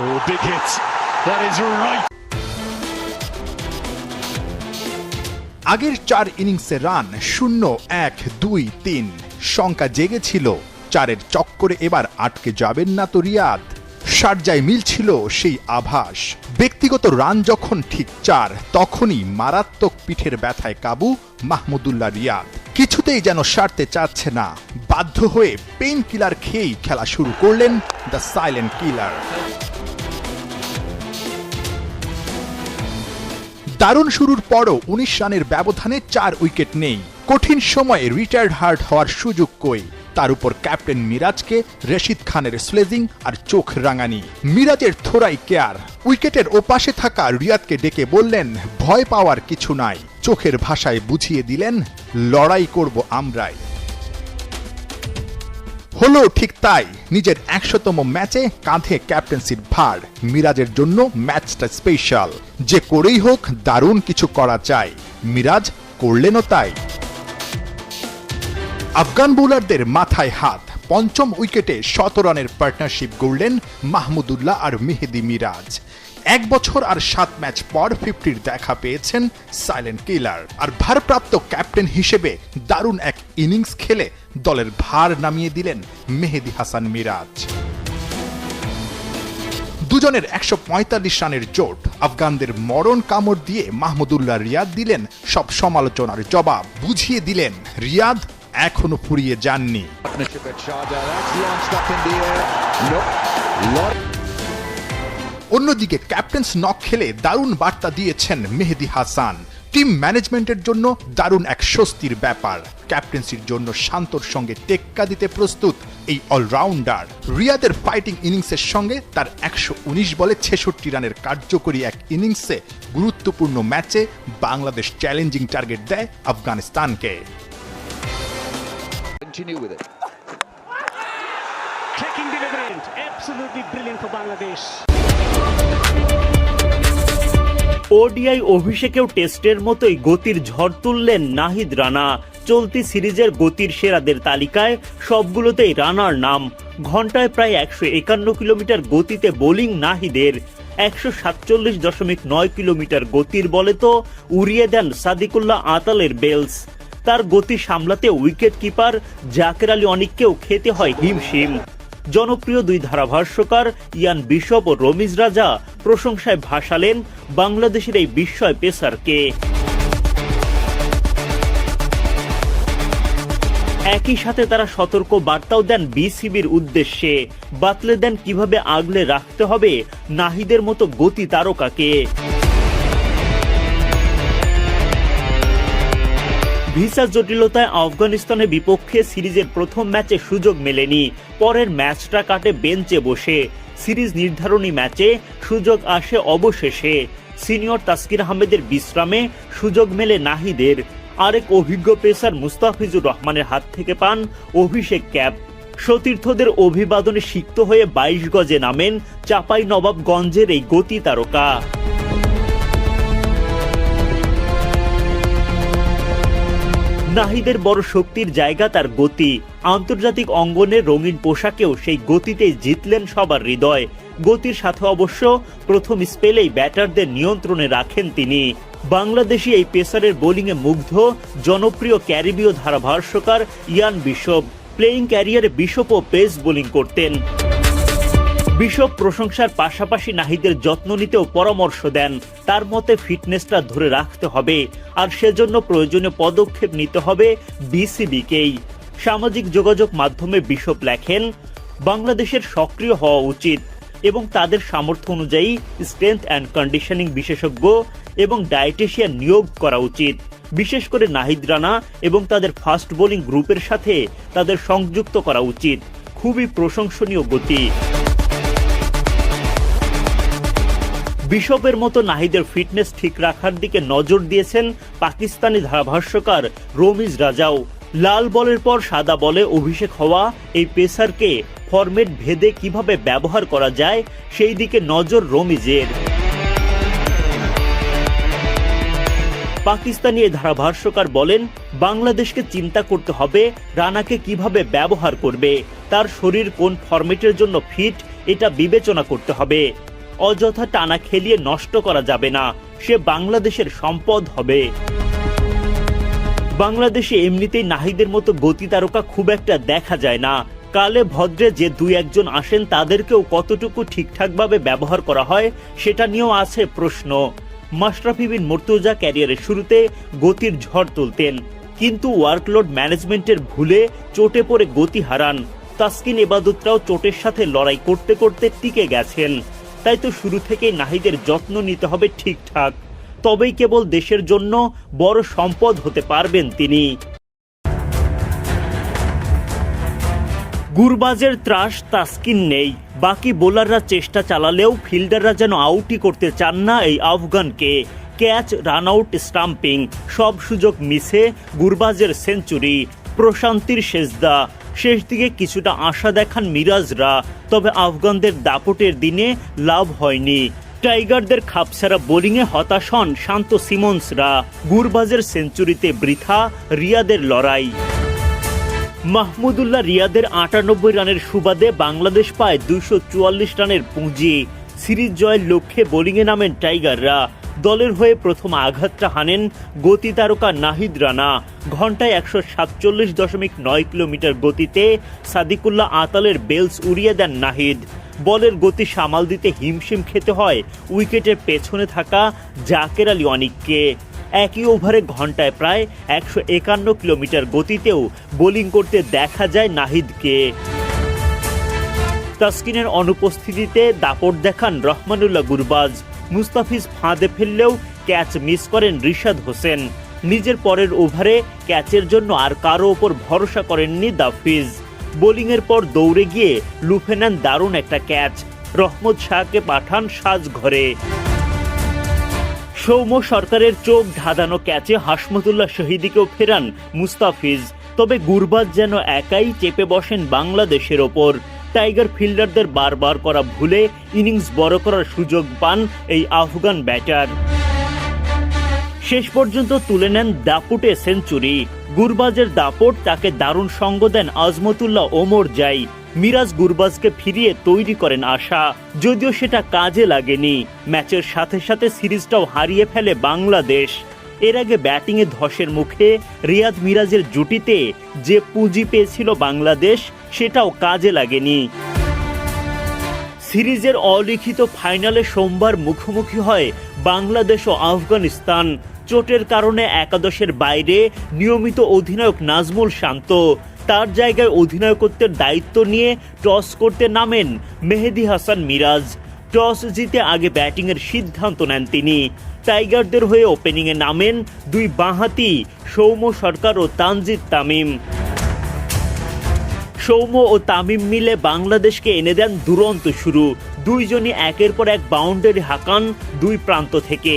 Oh, big hit. That is right. আগের চার ইনিংসে রান শূন্য এক দুই তিন। শঙ্কা জেগেছিল। চারের চক্করে এবার আটকে যাবেন না তো রিয়াদ। সারজায় মিলছিল সেই আভাস। ব্যক্তিগত রান যখন ঠিক চার তখনই মারাত্মক পিঠের ব্যথায় কাবু মাহমুদুল্লাহ রিয়াদ। কিছুতেই যেন সারতে চাচ্ছে না। বাধ্য হয়ে পেইন কিলার খেয়েই খেলা শুরু করলেন দ্য সাইলেন্ট কিলার। দারুণ শুরুর পরও উনিশ রানের ব্যবধানে চার উইকেট নেই। কঠিন সময়ে রিটায়ার্ড হার্ট হওয়ার সুযোগ কই? তার উপর ক্যাপ্টেন মিরাজকে, রশিদ খানের স্লেজিং আর চোখ রাঙানি। মিরাজের থোড়াই কেয়ার। উইকেটের ওপাশে থাকা রিয়াদকে ডেকে বললেন, ভয় পাওয়ার কিছু নাই। চোখের ভাষায় বুঝিয়ে দিলেন, লড়াই করব আমরাই। হলো ঠিক তাই। নিজের একশোতম ম্যাচে কাঁধে ক্যাপ্টেন্সির ভার। মিরাজের জন্য ম্যাচটা স্পেশাল। যে করেই হোক দারুণ কিছু করা চাই মিরাজ করলেনও তাই। আফগান বোলারদের মাথায় হাত। পঞ্চম উইকেটে শত রানের পার্টনারশিপ গড়লেন মাহমুদুল্লাহ আর মেহেদি মিরাজ। এক বছর আর সাত ম্যাচ পর ফিফটির দেখা পেয়েছেন সাইলেন্ট কিলার। আর ভারপ্রাপ্ত ক্যাপ্টেন হিসেবে দারুণ এক ইনিংস খেলে দলের ভার নামিয়ে দিলেন মেহেদি হাসান মিরাজ। দুজনের একশো পঁয়তাল্লিশ রানের জোট আফগানদের মরণ কামড় দিয়ে মাহমুদুল্লাহ রিয়াদ দিলেন সব সমালোচনার জবাব। বুঝিয়ে দিলেন, রিয়াদ এখনও ফুরিয়ে যাননি. অন্যদিকে ক্যাপ্টেন্স নক খেলে দারুণ বার্তা দিয়েছেন মেহেদি হাসান। টিম ম্যানেজমেন্টের জন্য দারুণ এক স্বস্তির ব্যাপার। ক্যাপ্টেন্সির জন্য শান্তর সঙ্গে টেক্কা দিতে প্রস্তুত এই অলরাউন্ডার। রিয়াদের ফাইটিং ইনিংসের সঙ্গে তার একশো উনিশ বলে ছেষট্টি রানের কার্যকরী এক ইনিংসে গুরুত্বপূর্ণ ম্যাচে বাংলাদেশ চ্যালেঞ্জিং টার্গেট দেয় আফগানিস্তানকে। Absolutely brilliant for Bangladesh. ODI অভিষেকেও টেস্টের মতোই গতির ঝড় তুললেন নাহিদ রানা। চলতি সিরিজের গতির সেরাদের তালিকায় সবগুলোতেই রানার নাম। ঘন্টায় প্রায় একশো একান্ন কিলোমিটার গতিতে বোলিং নাহিদের। একশো সাতচল্লিশ দশমিক নয় কিলোমিটার গতির বলে তো উড়িয়ে দেন সাদিকুল্লাহ আতালের বেলস। তার গতি সামলাতে উইকেট কিপার জাকের আলী অনিককেও খেতে হয় হিমশিম। জনপ্রিয় দুই ধারাভাষ্যকার ইয়ান বিশপ ও রমিজ রাজা প্রশংসায় ভাসালেন বাংলাদেশের এই বিস্ময় পেসারকে। একই সাথে তারা সতর্ক বার্তাও দেন বিসিবির উদ্দেশ্যে। বাতলে দেন কীভাবে আগলে রাখতে হবে নাহিদের মতো গতি তারকাকে। ভিসা জটিলতায় আফগানিস্তানের বিপক্ষে সিরিজের প্রথম ম্যাচে সুযোগ মেলেনি। পরের ম্যাচটা কাটে বেঞ্চে বসে। সিরিজ নির্ধারণী ম্যাচে সুযোগ আসে অবশেষে। সিনিয়র তাসকির আহমেদের বিশ্রামে সুযোগ মেলে নাহিদের। আরেক অভিজ্ঞ পেসার মুস্তাফিজুর রহমানের হাত থেকে পান অভিষেক ক্যাপ। সতীর্থদের অভিবাদনে সিক্ত হয়ে বাইশ গজে নামেন চাপাই নবাবগঞ্জের এই গতি তারকা। নাহিদের বড় শক্তির জায়গা তার গতি। আন্তর্জাতিক অঙ্গনের রঙিন পোশাকেও সেই গতিতে জিতলেন সবার হৃদয়। গতির সাথে অবশ্য প্রথম স্পেলেই ব্যাটারদের নিয়ন্ত্রণে রাখেন তিনি। বাংলাদেশি এই পেসারের বোলিংয়ে মুগ্ধ, জনপ্রিয় ক্যারিবীয় ধারাভাষ্যকার ইয়ান বিশপ। প্লেয়িং ক্যারিয়ারে বিশপও পেস বোলিং করতেন। বিশপ প্রশংসার পাশাপাশি নাহিদের যত্ন নিতেও পরামর্শ দেন। তার মতে ফিটনেসটা ধরে রাখতে হবে, আর সেজন্য প্রয়োজনীয় পদক্ষেপ নিতে হবে বিসিবিকেই। সামাজিক যোগাযোগ মাধ্যমে বিশপ লেখেন, বাংলাদেশের সক্রিয় হওয়া উচিত এবং তাদের সামর্থ্য অনুযায়ী স্ট্রেংথ অ্যান্ড কন্ডিশনিং বিশেষজ্ঞ এবং ডায়েটিশিয়ান নিয়োগ করা উচিত। বিশেষ করে নাহিদ রানা এবং তাদের ফাস্ট বোলিং গ্রুপের সাথে তাদের সংযুক্ত করা উচিত। খুবই প্রশংসনীয় গতি। বিশপের মতো নাহিদের ফিটনেস ঠিক রাখার দিকে নজর দিয়েছেন পাকিস্তানি ধারাভাষ্যকার রমিজ রাজাও। লাল বলের পর সাদা বলে অভিষেক হওয়া এই পেসারকে ফরম্যাট ভেদে কীভাবে ব্যবহার করা যায়, সেই দিকে নজর রমিজের। পাকিস্তানি এই ধারাভাষ্যকার বলেন, বাংলাদেশকে চিন্তা করতে হবে রানাকে কীভাবে ব্যবহার করবে, তার শরীর কোন ফরম্যাটের জন্য ফিট, এটা বিবেচনা করতে হবে। অযথা টানা খেলিয়ে নষ্ট করা যাবে না। সে বাংলাদেশের সম্পদ হবে। বাংলাদেশে এমনিতেই নাহিদের মতো গতি তারকা খুব একটা দেখা যায় না। কালে ভদ্রে যে দুই একজন আসেন, তাদেরকেও কতটুকু ঠিকঠাকভাবে ব্যবহার করা হয়, সেটা নিয়েও আছে প্রশ্ন। মাশরাফি বিন মুর্তজা ক্যারিয়ারের শুরুতে গতির ঝড় তুলতেন, কিন্তু ওয়ার্কলোড ম্যানেজমেন্টের ভুলে চোটে পড়ে গতি হারান। তাসকিন এবাদতরাও চোটের সাথে লড়াই করতে করতে টিকে গেছেন। তাই তো শুরু থেকেই নাহিদের যত্ন নিতে হবে ঠিকঠাক। তবেই কেবল দেশের জন্য বড় সম্পদ হতে পারবেন তিনি। গুরবাজের ত্রাস তাস্কিন নেই। বাকি বোলাররা চেষ্টা চালালেও ফিল্ডাররা যেন আউটই করতে চান না এই আফগানকে। ক্যাচ রান আউট স্টাম্পিং, সব সুযোগ মিসে গুরবাজের সেঞ্চুরি। প্রশান্তির শেষদা শেষ দিকে কিছুটা আশা দেখান মিরাজরা, তবে আফগানদের দাপটের দিনে লাভ হয়নি। টাইগারদের খাপছাড়া বোলিংয়ে হতাশ হন শান্ত সিমন্সরা। গুরবাজের সেঞ্চুরিতে বৃথা রিয়াদের লড়াই। মাহমুদুল্লাহ রিয়াদের আটানব্বই রানের সুবাদে বাংলাদেশ পায় দুইশো চুয়াল্লিশ রানের পুঁজি। সিরিজ জয়ের লক্ষ্যে বোলিংয়ে নামেন টাইগাররা। দলের হয়ে প্রথম আঘাতটা হানেন গতি তারকা নাহিদ রানা। ঘন্টায় একশো সাতচল্লিশ দশমিক নয় কিলোমিটার গতিতে সাদিকুল্লাহ আতালের বেলস উড়িয়ে দেন নাহিদ। বলের গতি সামাল দিতে হিমশিম খেতে হয় উইকেটের পেছনে থাকা জাকের আলী অনিককে। একই ওভারে ঘন্টায় প্রায় একশো একান্ন কিলোমিটার গতিতেও বোলিং করতে দেখা যায় নাহিদকে। তাসকিনের অনুপস্থিতিতে দাপট দেখান রহমানুল্লাহ গুরবাজ। মুস্তাফিজ ফাঁদে ফেললেও ক্যাচ মিস করেন রিশাদ হোসেন। নিজের পরের ওভারে ক্যাচের জন্য আর কারও ওপর ভরসা করেননি দাফিজ। বোলিংয়ের পর দৌড়ে গিয়ে লুফে নেন দারুণ একটা ক্যাচ। রহমত শাহকে পাঠান সাজ ঘরে। সৌম্য সরকারের চোখ ধাঁধানো ক্যাচে হাসমতুল্লাহ শহীদিকেও ফেরান মুস্তাফিজ। তবে গুরবাজ যেন একাই চেপে বসেন বাংলাদেশের ওপর। টাইগার ফিল্ডারদের বারবার করা ভুলে ইনিংস বড় করার সুযোগ পান এই আফগান ব্যাটার। শেষ পর্যন্ত তুলে নেন দাপুটে সেঞ্চুরি। গুরবাজের দাপট তাকে দারুণ সঙ্গ দেন আজমতুল্লাহ ওমর যাই। মিরাজ গুরবাজকে ফিরিয়ে তৈরি করেন আশা। যদিও সেটা কাজে লাগেনি। ম্যাচের সাথে সাথে সিরিজটাও হারিয়ে ফেলে বাংলাদেশ। এর আগে ব্যাটিংয়ে ধসের মুখে রিয়াদ মিরাজের জুটিতে যে পুঁজি পেয়েছিল বাংলাদেশ, সেটাও কাজে লাগেনি। সিরিজের অলিখিত ফাইনালে সোমবার মুখোমুখি হয় বাংলাদেশ ও আফগানিস্তান। চোটের কারণে একাদশের বাইরে নিয়মিত অধিনায়ক নাজমুল শান্ত। তার জায়গায় অধিনায়কত্বের দায়িত্ব নিয়ে টস করতে নামেন মেহেদি হাসান মিরাজ। টস জিতে আগে ব্যাটিংয়ের সিদ্ধান্ত নেন তিনি। টাইগারদের হয়ে ওপেনিংয়ে নামেন দুই বাঁহাতি, সৌম্য সরকার ও তানজিদ তামিম। সৌম্য ও তামিম মিলে বাংলাদেশকে এনে দেন দুরন্ত শুরু। দুইজনই একের পর এক বাউন্ডারি হাঁকান দুই প্রান্ত থেকে।